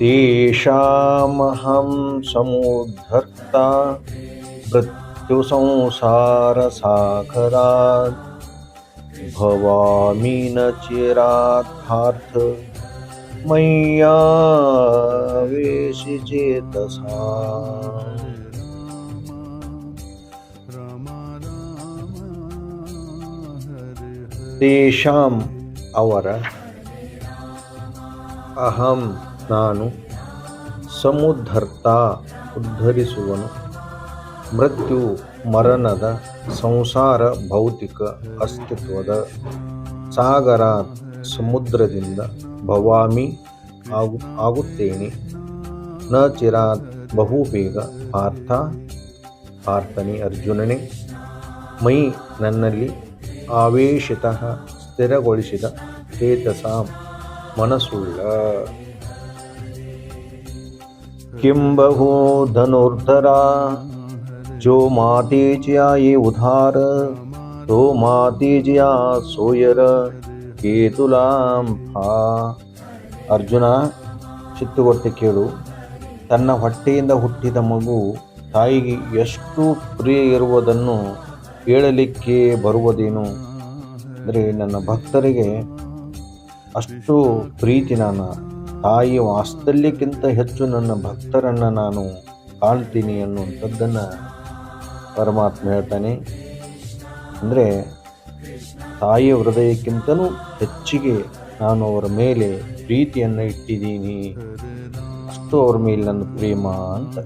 तेषामहं समुद्धर्ता मृत्युसंसारसागरात् भवामि न चिरार्थार्थ मय्यावेशि चेतसा। तेषाम् अवर। अहम् ನಾನು ಸಮುದ್ಧರ್ತ ಉದ್ಧರಿಸುವನು. ಮೃತ್ಯು ಮರಣದ ಸಂಸಾರ ಭೌತಿಕ ಅಸ್ತಿತ್ವದ ಸಾಗರ ಸಮುದ್ರದಿಂದ ಭವಾಮಿ ಆಗು, ಆಗುತ್ತೇನೆ. ನ ಚಿರಾತ್ ಬಹುಬೇಗ ಪಾರ್ಥ, ಪಾರ್ಥನೆ ಅರ್ಜುನನೇ. ಮೈ ನನ್ನಲ್ಲಿ ಆವೇಶಿತ ಸ್ಥಿರಗೊಳಿಸಿದ ಚೇತಸಾಂ ಮನಸ್ಸುಳ್ಳ किं बहु धनुर्धरा जो माते ज्या ये उधार तो माते ज्या सोयर ಕೇತುಲಾಂ ಫಾ ಅರ್ಜುನ ಚಿತ್ತುಗೊಟ್ಟು ಕೇಳು ತನ್ನ ಹೊಟ್ಟೆಯಿಂದ ಹುಟ್ಟಿದ ಮಗು ತಾಯಿಗೆ ಎಷ್ಟು ಪ್ರಿಯ ಇರುವುದನ್ನು ಹೇಳಲಿಕ್ಕೆ ಬರುವುದೇನು ಅಂದರೆ ನನ್ನ ಭಕ್ತರಿಗೆ ಅಷ್ಟು ಪ್ರೀತಿ ನಾನು ತಾಯಿಯ ವಾತ್ಸಲ್ಯಕ್ಕಿಂತ ಹೆಚ್ಚು ನನ್ನ ಭಕ್ತರನ್ನು ನಾನು ಕಾಣ್ತೀನಿ ಅನ್ನುವಂಥದ್ದನ್ನು ಪರಮಾತ್ಮ ಹೇಳ್ತಾನೆ. ಅಂದರೆ ತಾಯಿಯ ಹೃದಯಕ್ಕಿಂತಲೂ ಹೆಚ್ಚಿಗೆ ನಾನು ಅವರ ಮೇಲೆ ಪ್ರೀತಿಯನ್ನು ಇಟ್ಟಿದ್ದೀನಿ. ಅಷ್ಟು ಅವ್ರ ಮೇಲೆ ನನ್ನ ಪ್ರೇಮ ಅಂತ.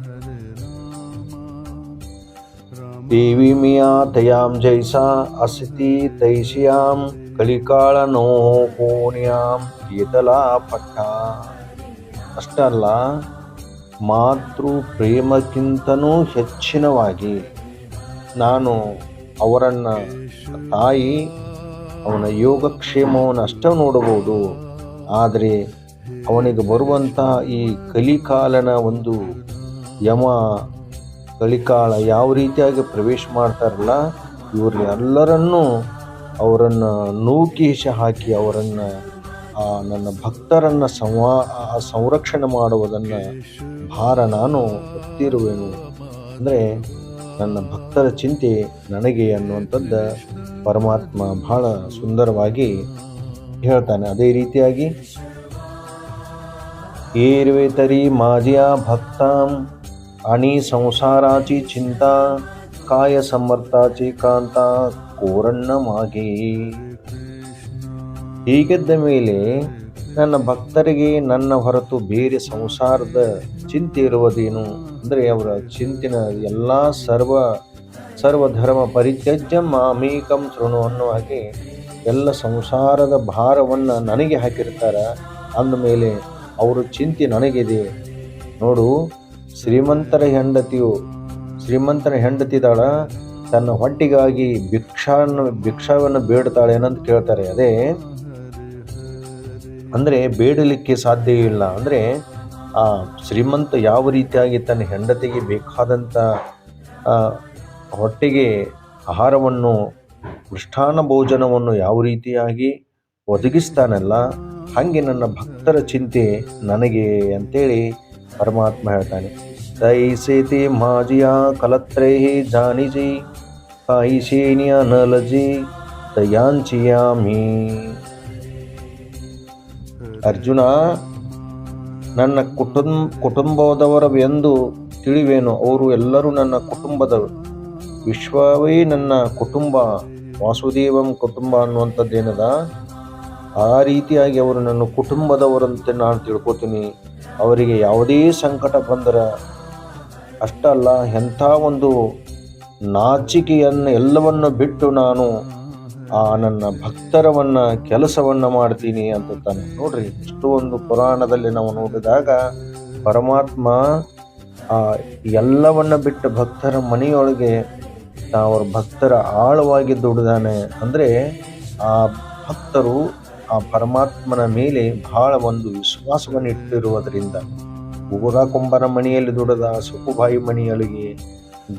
ದೇವಿ ಮಿಯಾ ತಯಾಂ ಜೈಸಾ ಅಸಿತಿ ತೈಸಿಯಾಂ ಕಲಿಕಾಳ ನೋ ಕೋಣ್ಯಾಂ ಪಟ್ಟ ಅಷ್ಟಲ್ಲ ಮಾತೃ ಪ್ರೇಮಕ್ಕಿಂತನೂ ಹೆಚ್ಚಿನವಾಗಿ ನಾನು ಅವರನ್ನು ತಾಯಿ, ಅವನ ಯೋಗಕ್ಷೇಮವನ್ನು ಅಷ್ಟೇ ನೋಡಬಹುದು. ಆದರೆ ಅವನಿಗೆ ಬರುವಂಥ ಈ ಕಲಿಕಾಲನ ಒಂದು ಯಮ, ಕಲಿಕಾಲ ಯಾವ ರೀತಿಯಾಗಿ ಪ್ರವೇಶ ಮಾಡ್ತಾರಲ್ಲ, ಇವರು ಎಲ್ಲರನ್ನೂ ಅವರನ್ನು ನೂಕೀಶ ಹಾಕಿ ಅವರನ್ನು ನನ್ನ ಭಕ್ತರನ್ನು ಸಂವಾ ಸಂರಕ್ಷಣೆ ಮಾಡುವುದನ್ನು ಭಾರ ನಾನು ಹೊತ್ತಿರುವೆನು. ಅಂದರೆ ನನ್ನ ಭಕ್ತರ ಚಿಂತೆ ನನಗೆ ಅನ್ನುವಂಥದ್ದು ಪರಮಾತ್ಮ ಬಹಳ ಸುಂದರವಾಗಿ ಹೇಳ್ತಾನೆ. ಅದೇ ರೀತಿಯಾಗಿ, ಏರ್ವೇತರಿ ಮಾಜಿಯ ಭಕ್ತಾಂ, ಅಣಿ ಸಂಸಾರಾಚಿ ಚಿಂತಾ, ಕಾಯ ಸಮರ್ಥಾಚಿ ಕಾಂತ, ಕೋರಣ್ಣ ಮಾಗಿ. ಹೀಗಿದ್ದ ಮೇಲೆ ನನ್ನ ಭಕ್ತರಿಗೆ ನನ್ನ ಹೊರತು ಬೇರೆ ಸಂಸಾರದ ಚಿಂತೆ ಇರುವುದೇನು? ಅಂದರೆ ಅವರ ಚಿಂತಿನ ಎಲ್ಲ ಸರ್ವ ಸರ್ವಧರ್ಮ ಪರಿತ್ಯಜ್ಯ ಮಾಮೀಕಂ ಶೃಣು ಅನ್ನುವ ಹಾಗೆ ಎಲ್ಲ ಸಂಸಾರದ ಭಾರವನ್ನು ನನಗೆ ಹಾಕಿರ್ತಾರೆ. ಅಂದಮೇಲೆ ಅವರ ಚಿಂತೆ ನನಗಿದೆ. ನೋಡು ಶ್ರೀಮಂತರ ಹೆಂಡತಿಯು ಶ್ರೀಮಂತನ ಹೆಂಡತಿದಾಳ ತನ್ನ ಹೊಟ್ಟಿಗಾಗಿ ಭಿಕ್ಷಾನ್ನು ಭಿಕ್ಷಾವನ್ನು ಬೇಡ್ತಾಳೆ ಏನಂತ ಕೇಳ್ತಾರೆ. ಅದೇ ಅಂದರೆ ಬೇಡಲಿಕ್ಕೆ ಸಾಧ್ಯ ಇಲ್ಲ. ಅಂದರೆ, ಆ, ಶ್ರೀಮಂತ ಯಾವ ರೀತಿಯಾಗಿ ತನ್ನ ಹೆಂಡತಿಗೆ ಬೇಕಾದಂಥ ಹೊಟ್ಟೆಗೆ ಆಹಾರವನ್ನು ಮೃಷ್ಠಾನ ಭೋಜನವನ್ನು ಯಾವ ರೀತಿಯಾಗಿ ಒದಗಿಸ್ತಾನಲ್ಲ, ಹಾಗೆ ನನ್ನ ಭಕ್ತರ ಚಿಂತೆ ನನಗೆ ಅಂತೇಳಿ ಪರಮಾತ್ಮ ಹೇಳ್ತಾನೆ. ತೈಸೇತಿ ಮಾಜಿಯ ಕಲತ್ರೈಹಿ ಜಾನಿಜಿ ಕಾಯಿಸೇನಿಯ ನಲಜಿ, ತಯಾಂಚಿಯಾಮಿ. ಅರ್ಜುನ, ನನ್ನ ಕುಟುಂಬ ಕುಟುಂಬದವರವೆಂದು ತಿಳಿವೇನು? ಅವರು ಎಲ್ಲರೂ ನನ್ನ ಕುಟುಂಬದವರು ವಿಶ್ವವೇ ನನ್ನ ಕುಟುಂಬ. ವಾಸುದೇವಂ ಕುಟುಂಬ ಅನ್ನುವಂಥದ್ದೇನದ? ಆ ರೀತಿಯಾಗಿ ಅವರು ನನ್ನ ಕುಟುಂಬದವರಂತೆ ನಾನು ತಿಳ್ಕೊತೀನಿ. ಅವರಿಗೆ ಯಾವುದೇ ಸಂಕಟ ಬಂದರೆ ಅಷ್ಟಲ್ಲ, ಎಂಥ ಒಂದು ನಾಚಿಕೆಯನ್ನು ಎಲ್ಲವನ್ನು ಬಿಟ್ಟು ನಾನು ಆ, ನನ್ನ ಭಕ್ತರವನ್ನ, ಕೆಲಸವನ್ನ ಮಾಡ್ತೀನಿ ಅಂತ ತಾನೆ. ನೋಡ್ರಿ ಒಂದು ಪುರಾಣದಲ್ಲಿ ನಾವು ನೋಡಿದಾಗ ಪರಮಾತ್ಮ, ಆ, ಎಲ್ಲವನ್ನ ಬಿಟ್ಟು ಭಕ್ತರ ಮನೆಯೊಳಗೆ ಅವ್ರ ಭಕ್ತರ ಆಳವಾಗಿ ದುಡಿದಾನೆ. ಅಂದರೆ, ಆ ಭಕ್ತರು ಆ ಪರಮಾತ್ಮನ ಮೇಲೆ ಬಹಳ ಒಂದು ವಿಶ್ವಾಸವನ್ನು ಇಟ್ಟಿರುವುದರಿಂದ, ಊರ ಕುಂಬರ ಮನೆಯಲ್ಲಿ ದುಡಿದ ಸುಖುಬಾಯಿ ಮನೆಯೊಳಗೆ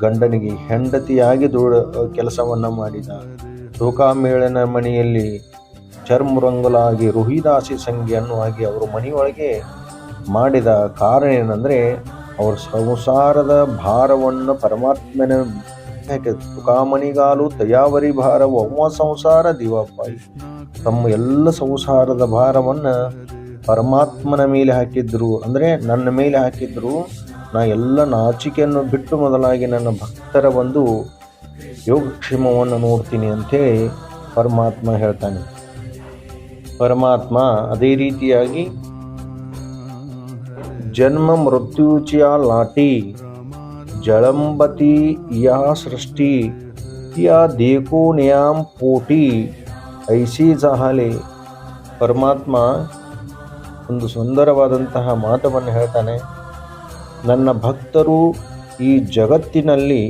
ಗಂಡನಿಗೆ ಹೆಂಡತಿಯಾಗಿ ದುಡ, ಕೆಲಸವನ್ನ ಮಾಡಿದ ಶೋಕಾಮೇಳನ ಮನೆಯಲ್ಲಿ ಚರ್ಮರಂಗುಲಾಗಿ ರುಹಿದಾಸಿ ಅನ್ನುವಾಗಿ ಅವರ ಮನೆಯೊಳಗೆ ಮಾಡಿದ ಕಾರಣ ಏನಂದರೆ, ಅವ್ರ ಸಂಸಾರದ ಭಾರವನ್ನು ಪರಮಾತ್ಮನ ಯಾಕೆ ತುಕಾಮಣಿಗಾಲು ತಯಾವರಿ ಭಾರ ಒಮ್ಮ ಸಂಸಾರ ದಿವಾಪಾಯಿ ತಮ್ಮ ಎಲ್ಲ ಸಂಸಾರದ ಭಾರವನ್ನು ಪರಮಾತ್ಮನ ಮೇಲೆ ಹಾಕಿದ್ರು. ಅಂದರೆ ನನ್ನ ಮೇಲೆ ಹಾಕಿದ್ರು. ನಾ ಎಲ್ಲ ನಾಚಿಕೆಯನ್ನು ಬಿಟ್ಟು ಮೊದಲಾಗಿ ನನ್ನ ಭಕ್ತರ ಒಂದು ಯೋಗಕ್ಷೇಮವನ್ನು ನೋಡ್ತೀನಿ ಅಂಥೇಳಿ ಪರಮಾತ್ಮ ಹೇಳ್ತಾನೆ. ಪರಮಾತ್ಮ ಅದೇ ರೀತಿಯಾಗಿ ಜನ್ಮ ಮೃತ್ಯುಚಿಯ ಲಾಟಿ, ಜಳಂಬತಿ ಯಾ ಸೃಷ್ಟಿ, ಯಾ ದೇಕೋ ನಿಯಾಮ್ ಪೋಟಿ, ಐಸಿ ಜಹಾಲೆ. ಪರಮಾತ್ಮ ಒಂದು ಸುಂದರವಾದಂತಹ ಮಾತವನ್ನು ಹೇಳ್ತಾನೆ. ನನ್ನ ಭಕ್ತರು ಈ ಜಗತ್ತಿನಲ್ಲಿ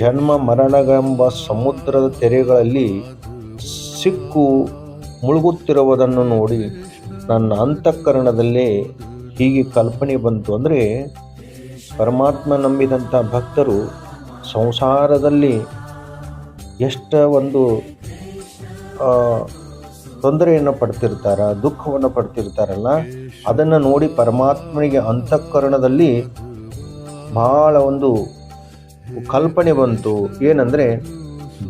ಜನ್ಮ ಮರಣಗಳೆಂಬ ಸಮುದ್ರದ ತೆರೆಗಳಲ್ಲಿ ಸಿಕ್ಕು ಮುಳುಗುತ್ತಿರುವುದನ್ನು ನೋಡಿ ನನ್ನ ಅಂತಃಕರಣದಲ್ಲೇ ಹೀಗೆ ಕಲ್ಪನೆ ಬಂತು. ಅಂದರೆ ಪರಮಾತ್ಮ ನಂಬಿದಂಥ ಭಕ್ತರು ಸಂಸಾರದಲ್ಲಿ ಎಷ್ಟ ಒಂದು ತೊಂದರೆಯನ್ನು ಪಡ್ತಿರ್ತಾರ, ದುಃಖವನ್ನು ಪಡ್ತಿರ್ತಾರಲ್ಲ, ಅದನ್ನು ನೋಡಿ ಪರಮಾತ್ಮನಿಗೆ ಅಂತಃಕರಣದಲ್ಲಿ ಬಹಳ ಒಂದು ಕಲ್ಪನೆ ಬಂತು. ಏನಂದರೆ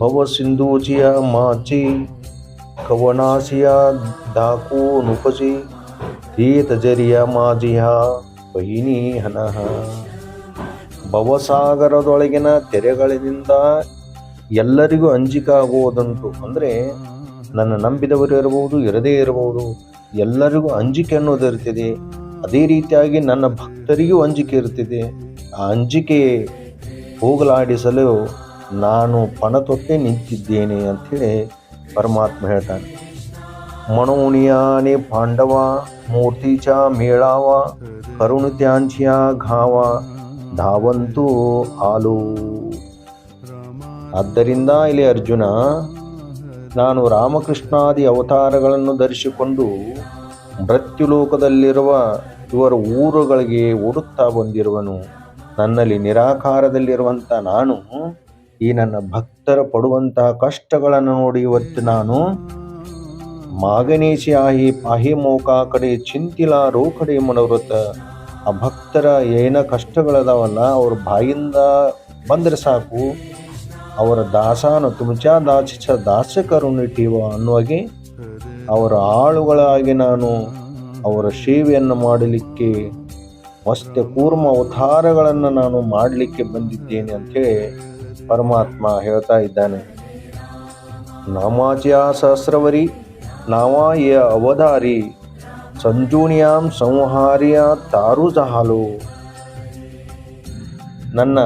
ಭವ ಸಿಂಧೂಜಿಯ ಮಾಚಿ ಕವನಾಸಿಯ ದಾಕು ನುಪಸಿ ತೀತಜರಿಯ ಮಾಜಿಯ ಬಹಿನಿ ಹನಹ. ಭವಸಾಗರದೊಳಗಿನ ತೆರೆಗಳಿಂದ ಎಲ್ಲರಿಗೂ ಅಂಜಿಕೆ ಆಗುವುದಂತು, ಅಂದರೆ ನನ್ನ ನಂಬಿದವರು ಇರಬಹುದು, ಇರದೇ ಇರಬಹುದು, ಎಲ್ಲರಿಗೂ ಅಂಜಿಕೆ ಅನ್ನೋದು ಇರ್ತಿದೆ ಅದೇ ರೀತಿಯಾಗಿ ನನ್ನ ಭಕ್ತರಿಗೂ ಅಂಜಿಕೆ ಇರ್ತಿದೆ ಅಂಜಿಕೆ ಹೋಗಲಾಡಿಸಲು ನಾನು ಪಣ ತೊಟ್ಟೆ ನಿಂತಿದ್ದೇನೆ ಅಂಥೇಳಿ ಪರಮಾತ್ಮ ಹೇಳ್ತಾನೆ. ಮಣೋಣಿಯಾನೆ ಪಾಂಡವ, ಮೂರ್ತಿಚ ಮೇಳಾವ ಕರುಣಿತ್ಯಾಂಚಿಯ ಘಾವ, ಧಾವಂತೂ ಆಲು ಆದ್ದರಿಂದ ಇಲ್ಲಿ ಅರ್ಜುನ, ನಾನು ರಾಮಕೃಷ್ಣಾದಿ ಅವತಾರಗಳನ್ನು ಧರಿಸಿಕೊಂಡು ಮೃತ್ಯುಲೋಕದಲ್ಲಿರುವ ಇವರ ಊರುಗಳಿಗೆ ಓಡುತ್ತಾ ಬಂದಿರುವನು. ನನ್ನಲ್ಲಿ ನಿರಾಕಾರದಲ್ಲಿರುವಂಥ ನಾನು, ಈ ನನ್ನ ಭಕ್ತರ ಪಡುವಂತಹ ಕಷ್ಟಗಳನ್ನು ನೋಡಿ ಇವತ್ತು ನಾನು ಮಾಗನೇಶಿ ಆಹಿ ಪಾಹಿ ಮೋಕ ಕಡೆ ಚಿಂತಿಲ ರೋ ಕಡೆ ಮನೋವೃತ್ತ, ಆ ಭಕ್ತರ ಏನ ಕಷ್ಟಗಳದಾವಲ್ಲ, ಅವ್ರ ಬಾಯಿಂದ ಬಂದರೆ ಸಾಕು, ಅವರ ದಾಸಾನು ತುಮಚಾ ದಾಸ ದಾಸಕರು ಕರುಣಿಟೀವ ಅನ್ನುವಾಗಿ ಅವರ ಆಳುಗಳಾಗಿ ನಾನು ಅವರ ಸೇವೆಯನ್ನು ಮಾಡಲಿಕ್ಕೆ ಮಸ್ತ ಕೂರ್ಮ ಅವತಾರಗಳನ್ನು ನಾನು ಮಾಡಲಿಕ್ಕೆ ಬಂದಿದ್ದೇನೆ ಅಂಥೇಳಿ ಪರಮಾತ್ಮ ಹೇಳ್ತಾ ಇದ್ದಾನೆ. ನಾಮಾಚಯ ಸಹಸ್ರವರಿ ನಾವಾಯ ಅವಧಾರಿ ಸಂಜೂಣಿಯಾಂ ಸಂಹಾರಿಯ ತಾರು ಜಹಾಲು. ನನ್ನ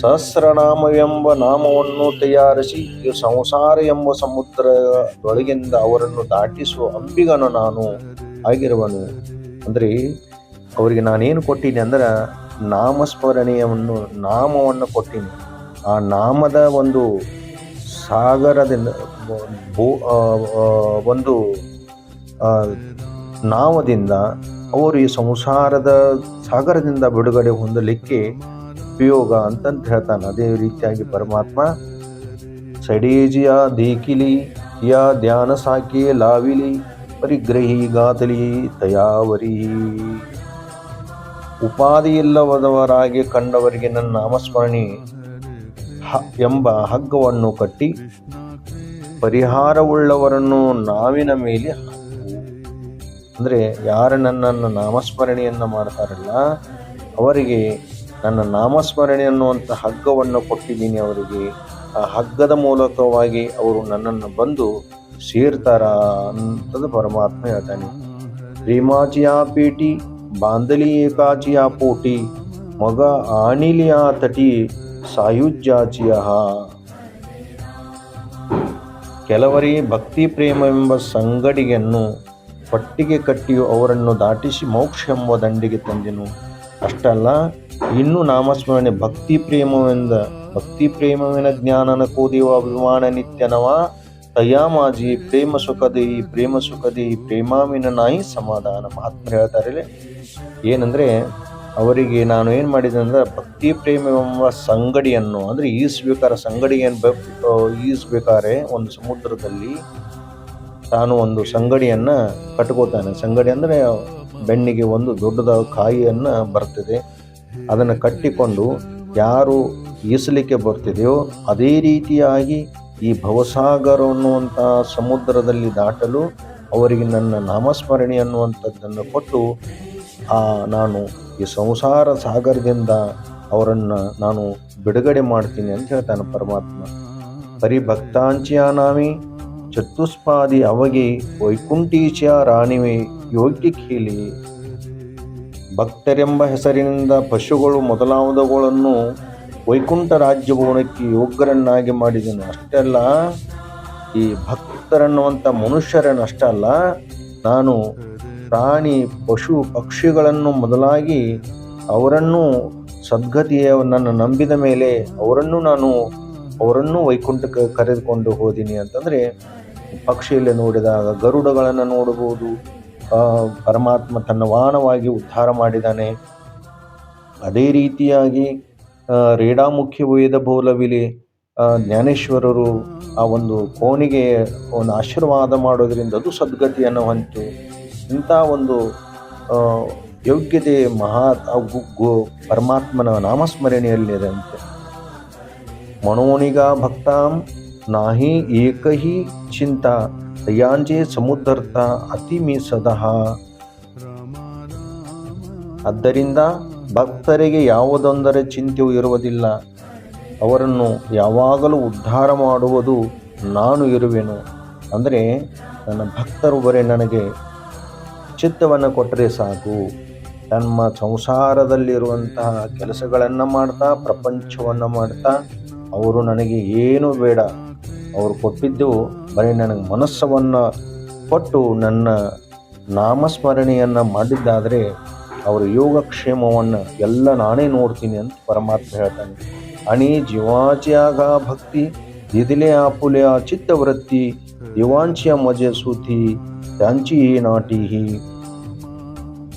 ಸಹಸ್ರನಾಮವೆಂಬ ನಾಮವನ್ನು ತಯಾರಿಸಿ ಈ ಸಂಸಾರ ಎಂಬ ಸಮುದ್ರದೊಳಗಿಂದ ಅವರನ್ನು ದಾಟಿಸುವ ಅಂಬಿಗನು ನಾನು ಆಗಿರುವನು. ಅಂದರೆ ಅವರಿಗೆ ನಾನೇನು ಕೊಟ್ಟೀನಿ ಅಂದ್ರೆ ನಾಮಸ್ಮರಣೆಯನ್ನು, ನಾಮವನ್ನು ಕೊಟ್ಟೀನಿ. ಆ ನಾಮದ ಒಂದು ಸಾಗರದಿಂದ ಭೂ ಒಂದು ನಾಮದಿಂದ ಅವರು ಈ ಸಂಸಾರದ ಸಾಗರದಿಂದ ಬಿಡುಗಡೆ ಹೊಂದಲಿಕ್ಕೆ ಉಪಯೋಗ ಅಂತಂತ ಹೇಳ್ತಾನೆ. ಅದೇ ರೀತಿಯಾಗಿ ಪರಮಾತ್ಮ, ಸಡೇಜಿಯ ದೀಕಿಲಿ ಯಾ ಧ್ಯಾನ ಸಾಕಿ ಲಾವಿಲಿ, ಪರಿಗ್ರಹಿ ಗಾತಲಿ ತಯಾವರಿ. ಉಪಾಧಿ ಇಲ್ಲವದವರಾಗಿ ಕಂಡವರಿಗೆ ನನ್ನ ನಾಮಸ್ಮರಣೆ. ಎಂಬ ಹಗ್ಗವನ್ನು ಕಟ್ಟಿ ಪರಿಹಾರವುಳ್ಳವರನ್ನು ನಾವಿನ ಮೇಲೆ ಅಂದರೆ ಯಾರು ನನ್ನನ್ನು ನಾಮಸ್ಮರಣೆಯನ್ನು ಮಾಡ್ತಾರಲ್ಲ, ಅವರಿಗೆ ನನ್ನ ನಾಮಸ್ಮರಣೆ ಅನ್ನುವಂಥ ಹಗ್ಗವನ್ನು ಕೊಟ್ಟಿದ್ದೀನಿ ಅವರಿಗೆ. ಆ ಹಗ್ಗದ ಮೂಲಕವಾಗಿ ಅವರು ನನ್ನನ್ನು ಬಂದು ಸೇರ್ತಾರ ಅಂತದ್ದು ಪರಮಾತ್ಮ ಹೇಳ್ತಾನೆ. ಪ್ರೇಮಾಚಿಯ ಪೇಟಿ ಬಾಂದಲಿ मग ಪೋಟಿ, ಮಗ ಆನಿಲಿಯಾ ತಟಿ ಸಾಯುಜ್ಯಾಚಿಯ ಕೆಲವರಿಗೆ ಭಕ್ತಿ ಪ್ರೇಮವೆಂಬ ಸಂಗಡಿಯನ್ನು ಪಟ್ಟಿಗೆ ಕಟ್ಟಿಯು ಅವರನ್ನು ದಾಟಿಸಿ ಮೋಕ್ಷ ಎಂಬ ದಂಡಿಗೆ ತಂದೆನು. ಅಷ್ಟಲ್ಲ, ಇನ್ನು ನಾಮಸ್ಮರಣೆ ಭಕ್ತಿ ಪ್ರೇಮವೆಂದ, ಭಕ್ತಿ ಪ್ರೇಮವಿನ ಜ್ಞಾನನ ಕೋದೇವ ಅಭಿಮಾನ ನಿತ್ಯನವ ತಯಾಮಾಜಿ ಪ್ರೇಮ ಸುಖದಿ ಪ್ರೇಮ ಸುಖದಿ ಪ್ರೇಮಾವಿನ ನಾಯಿ ಸಮಾಧಾನ. ಮಹಾತ್ಮರು ಹೇಳ್ತಾರೆ ಏನಂದ್ರೆ, ಅವರಿಗೆ ನಾನು ಏನು ಮಾಡಿದೆ ಅಂದರೆ, ಭಕ್ತಿ ಪ್ರೇಮ ಎಂಬ ಸಂಗಡಿಯನ್ನು, ಅಂದರೆ ಸಂಗಡಿಯನ್ನು ಏನು ಈಸ್ಬೇಕಾದ್ರೆ ಒಂದು ಸಮುದ್ರದಲ್ಲಿ ತಾನು ಒಂದು ಸಂಗಡಿಯನ್ನು ಕಟ್ಕೋತಾನೆ. ಸಂಗಡಿ ಅಂದರೆ ಬೆಣ್ಣಿಗೆ ಒಂದು ದೊಡ್ಡದಾದ ಕಾಯಿಯನ್ನು ಬರ್ತದೆ. ಅದನ್ನು ಕಟ್ಟಿಕೊಂಡು ಯಾರು ಈಸಲಿಕ್ಕೆ ಬರ್ತಿದೆಯೋ, ಅದೇ ರೀತಿಯಾಗಿ ಈ ಭವಸಾಗರ ಅನ್ನುವಂಥ ಸಮುದ್ರದಲ್ಲಿ ದಾಟಲು ಅವರಿಗೆ ನನ್ನ ನಾಮಸ್ಮರಣೆ ಅನ್ನುವಂಥದ್ದನ್ನು ಕೊಟ್ಟು ನಾನು ಈ ಸಂಸಾರ ಸಾಗರದಿಂದ ಅವರನ್ನು ನಾನು ಬಿಡುಗಡೆ ಮಾಡ್ತೀನಿ ಅಂತ ಹೇಳ್ತಾನೆ ಪರಮಾತ್ಮ. ಪರಿಭಕ್ತಾಂಚ್ಯಾನಾಮಿ ಚತುಷ್ಪಾದಿ ಅವಗೆ ವೈಕುಂಠೀಚ ರಾಣಿವೆ ಯೋಗ್ಯ ಕೀಲಿ. ಭಕ್ತರೆಂಬ ಹೆಸರಿನಿಂದ ಪಶುಗಳು ಮೊದಲಾದವುಗಳನ್ನು ವೈಕುಂಠ ರಾಜ್ಯ ಭವನಕ್ಕೆ ಯೋಗ್ಯರನ್ನಾಗಿ ಮಾಡಿದನು. ಅಷ್ಟೇ ಅಲ್ಲ, ಈ ಭಕ್ತರನ್ನುವಂಥ ಮನುಷ್ಯರನ್ನು ಅಷ್ಟಲ್ಲ ನಾನು ಪ್ರಾಣಿ, ಪಶು, ಪಕ್ಷಿಗಳನ್ನು ಮೊದಲಾಗಿ ಅವರನ್ನು ಸದ್ಗತಿಯ ನನ್ನ ನಂಬಿದ ಮೇಲೆ ಅವರನ್ನು ನಾನು, ಅವರನ್ನು ವೈಕುಂಠಕ್ಕೆ ಕರೆದುಕೊಂಡು ಹೋದಿನಿ ಅಂತಂದರೆ, ಪಕ್ಷಿಯಲ್ಲಿ ನೋಡಿದಾಗ ಗರುಡಗಳನ್ನು ನೋಡಬಹುದು ಪರಮಾತ್ಮ ತನ್ನ ವಾಹನವಾಗಿ ಉದ್ಧಾರ ಮಾಡಿದ್ದಾನೆ. ಅದೇ ರೀತಿಯಾಗಿ ರೇಡಾಮುಖ್ಯ ವೇದ ಬೌಲವಿಲಿ ಜ್ಞಾನೇಶ್ವರರು ಆ ಒಂದು ಕೋನಿಗೆ ಒಂದು ಆಶೀರ್ವಾದ ಮಾಡೋದರಿಂದ ಅದು ಸದ್ಗತಿಯನ್ನು ಹೊಂತು ಇಂಥ ಒಂದು ಯೋಗ್ಯತೆ ಮಹಾ ಗು- ಪರಮಾತ್ಮನ ನಾಮಸ್ಮರಣೆಯಲ್ಲಿದೆ ಅಂತೆ ಮನೋನಿಗ ಭಕ್ತಾಂ ನಾಹಿ ಏಕಹಿ ಚಿಂತ ದಯಾಂಜೆ ಸಮುದ್ರರ್ಥ ಅತಿಮಿ ಸದಹ ಆದ್ದರಿಂದ ಭಕ್ತರಿಗೆ ಯಾವುದೊಂದರ ಚಿಂತೆಯೂ ಇರುವುದಿಲ್ಲ. ಅವರನ್ನು ಯಾವಾಗಲೂ ಉದ್ಧಾರ ಮಾಡುವುದು ನಾನು ಇರುವೆನು. ಅಂದರೆ ನನ್ನ ಭಕ್ತರು ಬರೀ ನನಗೆ ಚಿತ್ತವನ್ನು ಕೊಟ್ಟರೆ ಸಾಕು. ತಮ್ಮ ಸಂಸಾರದಲ್ಲಿರುವಂತಹ ಕೆಲಸಗಳನ್ನು ಮಾಡ್ತಾ, ಪ್ರಪಂಚವನ್ನು ಮಾಡ್ತಾ, ಅವರು ನನಗೆ ಏನೂ ಬೇಡ. ಅವರು ಕೊಟ್ಟಿದ್ದು ಬರೀ ನನಗೆ ಮನಸ್ಸವನ್ನು ಕೊಟ್ಟು ನನ್ನ ನಾಮಸ್ಮರಣೆಯನ್ನು ಮಾಡಿದ್ದಾದರೆ ಅವರ ಯೋಗಕ್ಷೇಮವನ್ನು ಎಲ್ಲ ನಾನೇ ನೋಡ್ತೀನಿ ಅಂತ ಪರಮಾತ್ಮ ಹೇಳ್ತಾನೆ. ಅಣಿ ಜೀವಾಚಿಯಾಗ ಭಕ್ತಿ, ದಿದಿಲೆ ಆಪುಲೆ ಆ ಚಿತ್ತವೃತ್ತಿ, ದಿವಾಂಚಿಯ ಮಜೆ ಸೂತಿ ಯಾಂಚಿ ನಾಟಿಹಿ.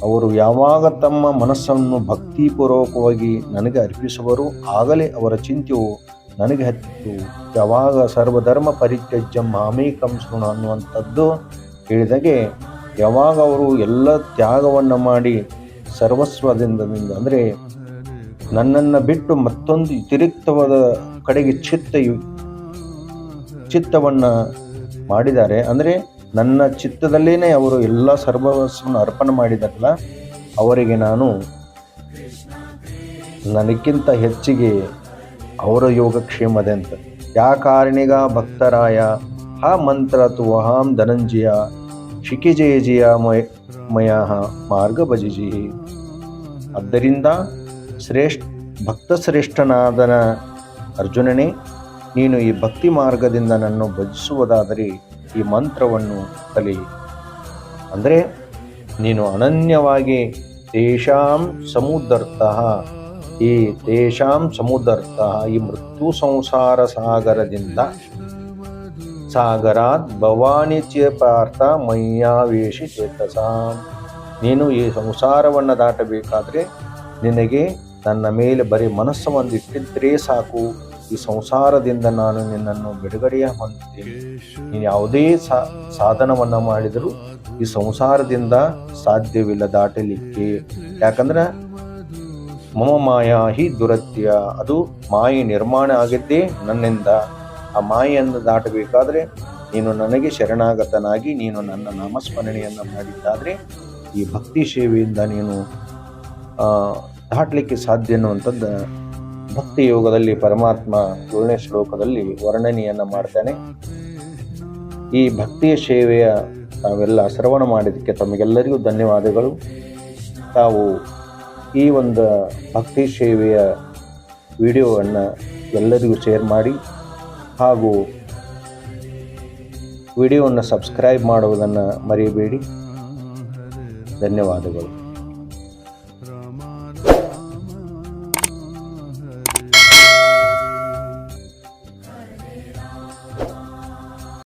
ಅವರು ಯಾವಾಗ ತಮ್ಮ ಮನಸ್ಸನ್ನು ಭಕ್ತಿಪೂರ್ವಕವಾಗಿ ನನಗೆ ಅರ್ಪಿಸುವರು ಆಗಲೇ ಅವರ ಚಿಂತೆಯು ನನಗೆ ಹತ್ತಿತು ಯಾವಾಗ ಸರ್ವಧರ್ಮ ಪರಿತ್ಯಜ್ಯ ಮಾಮೇಕಂ ಶೃಣ ಅನ್ನುವಂಥದ್ದು ಹೇಳಿದಾಗೆ ಯಾವಾಗ ಅವರು ಎಲ್ಲ ತ್ಯಾಗವನ್ನು ಮಾಡಿ ಸರ್ವಸ್ವದಿಂದ ಅಂದರೆ ನನ್ನನ್ನು ಬಿಟ್ಟು ಮತ್ತೊಂದು ವ್ಯತಿರಿಕ್ತವಾದ ಕಡೆಗೆ ಚಿತ್ತ ಚಿತ್ತವನ್ನು ಮಾಡಿದ್ದಾರೆ. ಅಂದರೆ ನನ್ನ ಚಿತ್ತದಲ್ಲೇನೆ ಅವರು ಎಲ್ಲ ಸರ್ವಸ್ವನ್ನು ಅರ್ಪಣೆ ಮಾಡಿದಾರಲ್ಲ ಅವರಿಗೆ ನಾನು ನನಗಿಂತ ಹೆಚ್ಚಿಗೆ ಅವರ ಯೋಗಕ್ಷೇಮದೆ ಅಂತ ಯಾ ಕಾರಣಿಗ ಭಕ್ತರಾಯ, ಹಾ ಮಂತ್ರ ತು ವಹಾಂ ಧನಂಜಯ ಶಿಖಿಜಯ ಜಯ ಮಯ ಮಯ ಮಾರ್ಗ ಭಜಿಜಿ ಆದ್ದರಿಂದ ಶ್ರೇಷ್ಠ, ಭಕ್ತಶ್ರೇಷ್ಠನಾದನ ಅರ್ಜುನನೇ, ನೀನು ಈ ಭಕ್ತಿ ಮಾರ್ಗದಿಂದ ನನ್ನನ್ನು ಭಜಿಸುವುದಾದರೆ ಈ ಮಂತ್ರವನ್ನು ಕಲಿ. ಅಂದರೆ ನೀನು ಅನನ್ಯವಾಗಿ ತೇಷಾಂ ಸಮುದರ್ಥ, ಈ ತೇಷಾಂ ಸಮುದರ್ಥ, ಈ ಮೃತ್ಯು ಸಂಸಾರ ಸಾಗರದಿಂದ ಸಾಗರಾತ್ ಭವಾನಿ ಚೇಪಾರ್ಥ ಪಾರ್ಥ ಮಯ್ಯಾವೇಶಿ ಚೇತಸಾಂ. ನೀನು ಈ ಸಂಸಾರವನ್ನು ದಾಟಬೇಕಾದ್ರೆ ನಿನಗೆ ನನ್ನ ಮೇಲೆ ಬರೀ ಮನಸ್ಸು ಇಟ್ಟಿದ್ದರೆ ಸಾಕು. ಈ ಸಂಸಾರದಿಂದ ನಾನು ನಿನ್ನನ್ನು ಬಿಡುಗಡೆಯ ಹೊಂದುತ್ತೇನೆ. ನೀನು ಯಾವುದೇ ಸಾಧನವನ್ನು ಮಾಡಿದರೂ ಈ ಸಂಸಾರದಿಂದ ಸಾಧ್ಯವಿಲ್ಲ ದಾಟಲಿಕ್ಕೆ. ಯಾಕಂದ್ರೆ ಮಮ ಮಾಯಾ ಹಿ ದುರತ್ಯ. ಅದು ಮಾಯಿ ನಿರ್ಮಾಣ ಆಗಿದ್ದೇ ನನ್ನಿಂದ. ಆ ಮಾಯೆಯನ್ನು ದಾಟಬೇಕಾದ್ರೆ ನೀನು ನನಗೆ ಶರಣಾಗತನಾಗಿ ನೀನು ನನ್ನ ನಾಮಸ್ಮರಣೆಯನ್ನು ಮಾಡಿದ್ದಾದರೆ ಈ ಭಕ್ತಿ ಸೇವೆಯಿಂದ ನೀನು ದಾಟಲಿಕ್ಕೆ ಸಾಧ್ಯ ಅನ್ನುವಂಥದ್ದು ಭಕ್ತಿ ಯೋಗದಲ್ಲಿ ಪರಮಾತ್ಮ ಏಳನೇ ಶ್ಲೋಕದಲ್ಲಿ ವರ್ಣನೆಯನ್ನು ಮಾಡ್ತಾನೆ. ಈ ಭಕ್ತಿಯ ಸೇವೆಯ ತಾವೆಲ್ಲ ಶ್ರವಣ ಮಾಡಿದ್ದಕ್ಕೆ ತಮಗೆಲ್ಲರಿಗೂ ಧನ್ಯವಾದಗಳು. ತಾವು ಈ ಒಂದು ಭಕ್ತಿ ಸೇವೆಯ ವಿಡಿಯೋವನ್ನು ಎಲ್ಲರಿಗೂ ಶೇರ್ ಮಾಡಿ ಹಾಗೂ ವಿಡಿಯೋವನ್ನು ಸಬ್ಸ್ಕ್ರೈಬ್ ಮಾಡುವುದನ್ನು ಮರೆಯಬೇಡಿ ಧನ್ಯವಾದಗಳು.